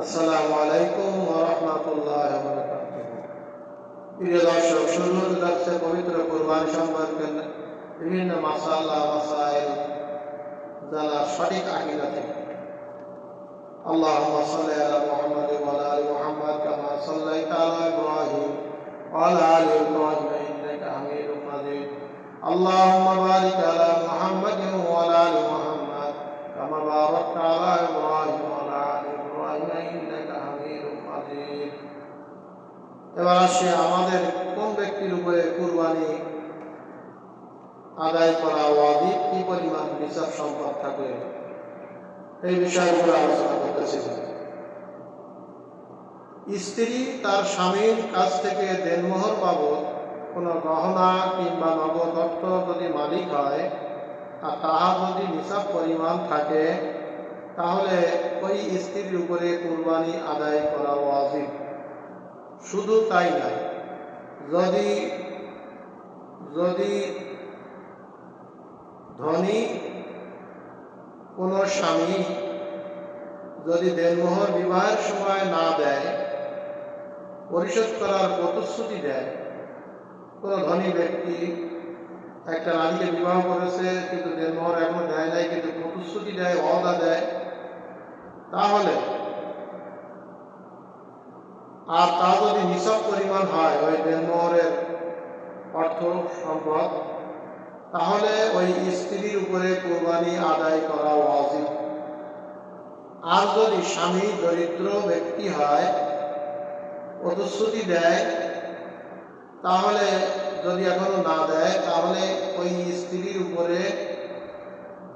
আসসালামু আলাইকুম ওয়া রাহমাতুল্লাহি ওয়া বারাকাতুহু প্রিয় দর্শক শুরু হতে যাচ্ছে পবিত্র কুরবান সম্পর্কে বিভিন্ন মাসালা মাসাইল জানার সঠিক আকিদা থেকে اللهم صل على محمد وعلى ال محمد كما صليت على ابراهيم وعلى ال ابراهيم انك حميد مجيد اللهم بارك على محمد وعلى ال محمد كما باركت على ابراهيم এবার আসি আমাদের কোন ব্যক্তির উপরে কুরবানি আদায় করা ওয়াজিব? কি পরিমাণ বিচার সম্পদ থাকবে? এই উপরে আলোচনা করতেছি। স্ত্রী তার স্বামীর কাছ থেকে দেনমোহর বাবদ কোনো গহনা কিংবা নগদ অর্থ যদি মালিক হয় আর তাহা যদি নিসাব পরিমাণ থাকে, তাহলে ওই স্ত্রীর উপরে কুরবানি আদায় করা ওয়াজিব। শুধু তাই না যদি যদি ধনী কোনো স্বামী যদি দেনমোহর বিবাহের সময় না দেয়, পরিশোধ করার প্রতিশ্রুতি দেয়, কোনো ধনী ব্যক্তি একটা নারীকে বিবাহ করেছে কিন্তু দেনমোহর এখনও দেয় নাই কিন্তু প্রতিশ্রুতি দেয় অদা দেয়, তাহলে আর তা নিসব পরিমাণ হয়, ওই দেনমোহরের অর্থ সম্পদ, তাহলে ওই স্ত্রীর উপরে কোরবানি আদায় করা উচিত আর যদি স্বামী দরিদ্র ব্যক্তি হয় প্রতিশ্রুতি দেয়, তাহলে যদি এখনও না দেয়, তাহলে ওই স্ত্রীর উপরে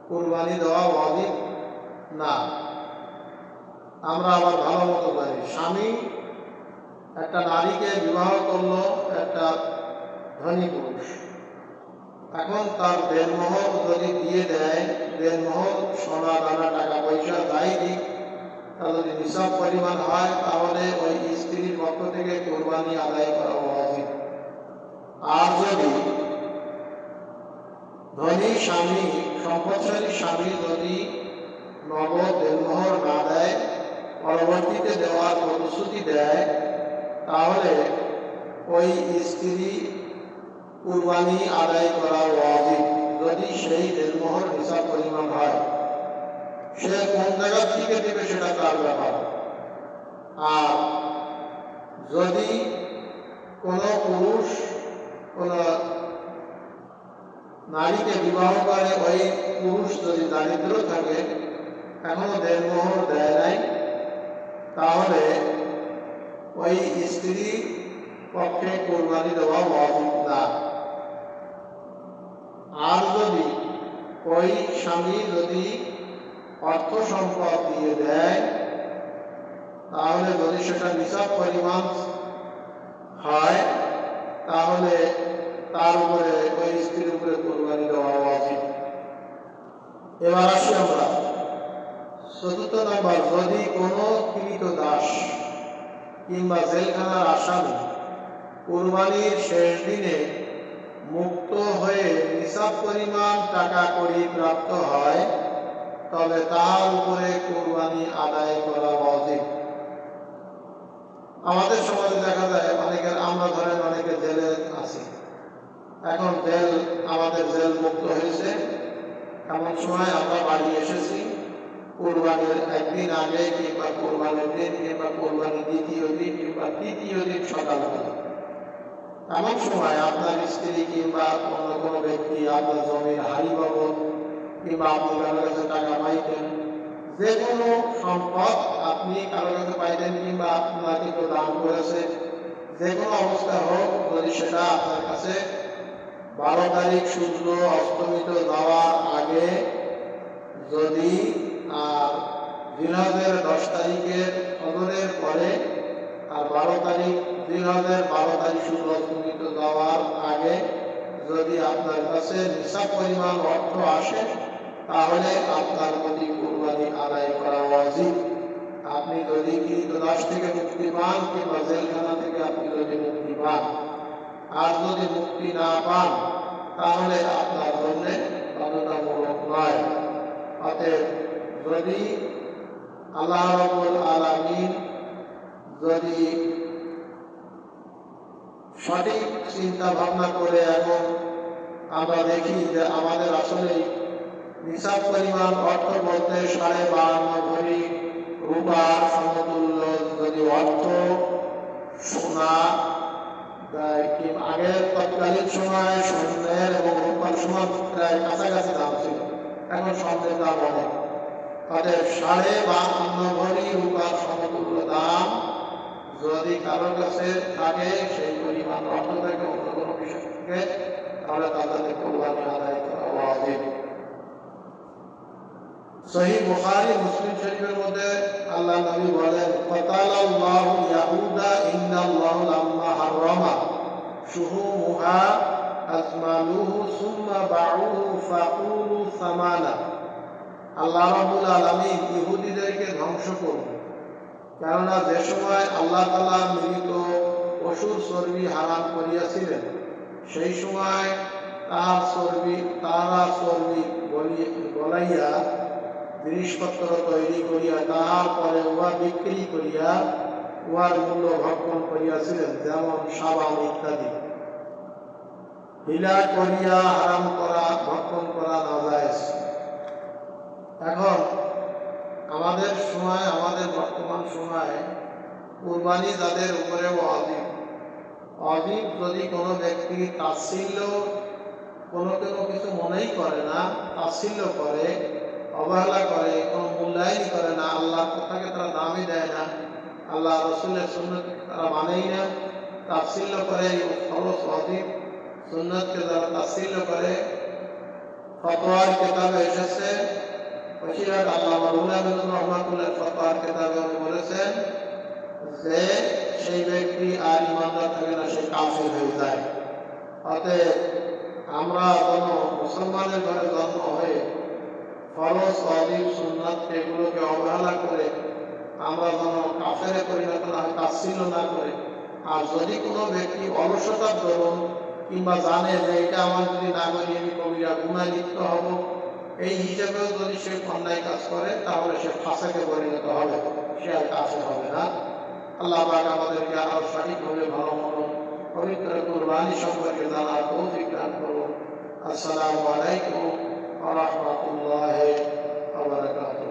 কোরবানি দেওয়া অধিক না। আমরা আবার ভালো মতো জানি, স্বামী একটা নারীকে বিবাহ করল একটা ধনী পুরুষ। এখন তার দেনমোহর যদি দিয়ে দেয় দেনমোহর সোনা, দানা, টাকা পয়সা যাই দিক তা যদি নিসব পরিমাণ হয়, তাহলে ওই স্ত্রীর পক্ষ থেকে কোরবানি আদায় করা উচিত আর যদি ধনী স্বামী, সম্পদশালী স্বামী যদি নগদ দেনমোহর না দেয়, পরবর্তীতে দেওয়ার প্রতিশ্রুতি দেয় তাহলে ওই স্ত্রী কুরবানি আদায় করা ওয়াজিব। যদি সেই দেনমোহর হিসাব পরিমাণ হয়, সে কোন জায়গা থেকে দেবে সেটা তার ব্যাপার। আর যদি কোনো পুরুষ, কোন নারীকে বিবাহ করে, ওই পুরুষ যদি দারিদ্র থাকে এখনও দেনমোহর দেয় নাই? তাহলে ওই স্ত্রী পক্ষে কোরবানি দেওয়া উচিত না। আর যদি ওই স্বামী যদি অর্থ সম্পদ দিয়ে দেয়, তাহলে যদি সেটা নিসাব পরিমাণ হয়, তাহলে তার উপরে, ওই স্ত্রীর উপরে কোরবানি দেওয়া উচিত এবার আসি আমরা। চতুর্থ নম্বর, যদি কোনো কৃত দাস কিংবা জেলখানার আসামি। কোরবানির শেষ দিনে মুক্ত হয়ে নিসাব পরিমাণ টাকা করি প্রাপ্ত হয়, তবে তার উপরে কোরবানি আদায় করা উচিত আমাদের সমাজে দেখা যায়, অনেকের আমরা ধরেন অনেকে জেলে আছি। এখন জেল আমাদের জেল মুক্ত হয়েছে। এমন সময় আমরা বাড়ি এসেছি। কোরবানির একদিন আগে কিংবা কোরবানির দিন কিংবা কোরবানির দ্বিতীয় দিন কিংবা তৃতীয় দিন সকালবেলা। এমন সময় আপনার স্ত্রী কিংবা অন্য কোনো ব্যক্তি আপনার জমির হারি বাবদ কিংবা আপনি কারও কাছে টাকা পাইতেন, যে কোনো সম্পদ আপনি কারও কাছে পাইতেন কিংবা আপনাকে কেউ দান করেছে, যে কোনো অবস্থা হোক, যদি সেটা আপনার কাছে বারো তারিখ সূর্য অস্তমিত যাওয়ার আগে যদি আর জিলহজের দশ তারিখের ফজরের পরে আর বারো তারিখ জিলহজের বারো তারিখ সূর্য অস্তমিত যাওয়ার আগে যদি আপনার কাছে নিসাব পরিমাণ অর্থ আসে, তাহলে আপনার প্রতি কোরবানি আদায় করা উচিত। আপনি যদি কীটদাস থেকে মুক্তি পান কিংবা জেলখানা থেকে আপনি যদি মুক্তি পান। আর যদি মুক্তি না পান, তাহলে আপনার জন্য বাধ্যতামূলক নয়। অতএব যদি আল্লাহ রবুল আলামিন যদি সঠিক চিন্তা ভাবনা করে এখন আমরা দেখি যে আমাদের আসলে নিসাব পরিমাণ অর্থ বলতে সাড়ে বাহান্ন ভরি রূপার সমতুল্য যদি অর্থ সোনা আগের তৎকালীন সময় স্বর্ণের এবং রূপার সমান প্রায় কাছাকাছি দাম ছিল। এখন স্বর্ণের দাম অনেক। অতএব সাড়ে বাহান্ন ভরি রূপার সমতুল্য দাম। যদি কারও কাছে থাকে, সেই পরিমাণ অর্থ থাকে অন্য কোনো বিষয় থেকে, তাহলে তাদের কোরবানি আদায় করা ওয়াজিব। সহি বুখারী, মুসলিম শরীফের মধ্যে আল্লাহ নবী বলেন, ফাতালাল্লাহু ইয়াহুদা ইন্নাল্লাহু লাম্মা হাররামা শুহুমুহা আজমালুহু সুম্মা বাউহু ফাকুলু সামানা আল্লাহ রাব্বুল আলামিন ইহুদিদেরকে ধ্বংস করুন কেননা যে সময় আল্লাহ তাআলা মৃত পশুর চর্বি হারাম করিয়াছিলেন, সেই সময় তাহার চর্বি তাহারা চর্বি গলাইয়া জিনিসপত্র তৈরি করিয়া তাহার পরে উহা বিক্রি করিয়া উহার মূল্য ভক্ষণ করিয়াছিলেন, যেমন সাবান ইত্যাদি। হিলা করিয়া হারাম করা, ভক্ষণ করা না যায় এখন আমাদের সময়, আমাদের বর্তমান সময় কুরবানি যাদের উপরে অধিক অধিক যদি কোনো ব্যক্তি তাচ্ছিল্য কোনো কোনো কিছু মনেই করে না তাচ্ছিল্য করে, অবহেলা করে, কোনো মূল্যায়নই করে না, আল্লাহর কথাকে তারা দামই দেয় না, আল্লাহ রসুলের সুন্নত তারা মানেই না তাচ্ছিল্য করে খরচ অধিক সুন্নতকে যারা তাচ্ছিল্য করে, ফতোয়ার কেতাবে এসেছে বসিরহাট আল্লাহ মারুল্লাহ রহমাতুল্লাহ ফতোয়ার কেতাবে বলেছেন যে সেই ব্যক্তি আর ইমানদার থাকে না, সে কাফির হয়ে যায়। অতএব আমরা যেন মুসলমানের ঘরে জন্ম হয়ে ফরজ অজিব সুন্নাত এগুলোকে অবহেলা করে আমরা যেন কাফেরে পরিণত না হয় না করে। আর যদি কোনো ব্যক্তি অলসতার দরুন কিংবা জানে যে এটা আমার যদি না করি আমি কবিরা গুণায় লিপ্ত হব এই হিসাবে যদি সে অন্যায় কাজ করে, তাহলে সে ফাঁসাকে পরিণত হবে। সে আর কাছে হবে না। আল্লাহ আমাদেরকে আরও সঠিকভাবে ভালো মতো পবিত্র কুরবানি সম্পর্কে জানার তৌফিক দান করুন। আসসালামু আলাইকুম রাহমাতুল্লাহি বারাকাতুহু।